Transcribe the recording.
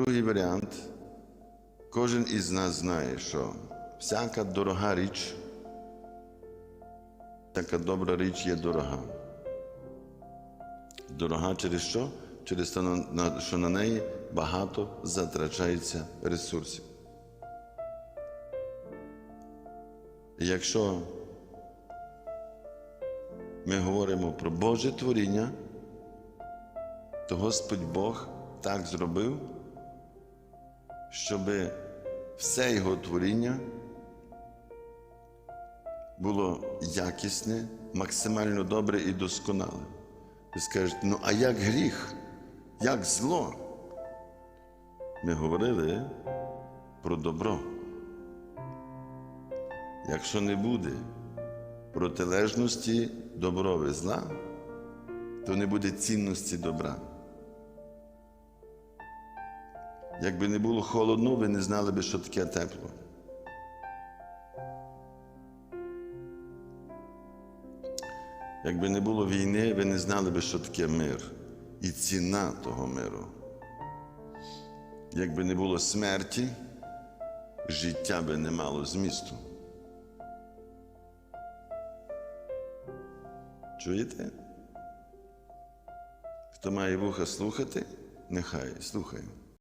Другий варіант. Кожен із нас знає, що всяка дорога річ, всяка добра річ є дорога. Дорога через що? Через те, що на неї багато затрачається ресурсів. Якщо ми говоримо про Боже творіння, то Господь Бог так зробив, щоб все його творіння було якісне, максимально добре і досконале. Ви скажете, ну а як гріх, як зло? Ми говорили про добро. Якщо не буде протилежності доброві зла, то не буде цінності добра. Якби не було холодно, ви не знали би, що таке тепло. Якби не було війни, ви не знали би, що таке мир і ціна того миру. Якби не було смерті, життя би не мало змісту. Чуєте? Хто має вуха слухати, нехай слухає.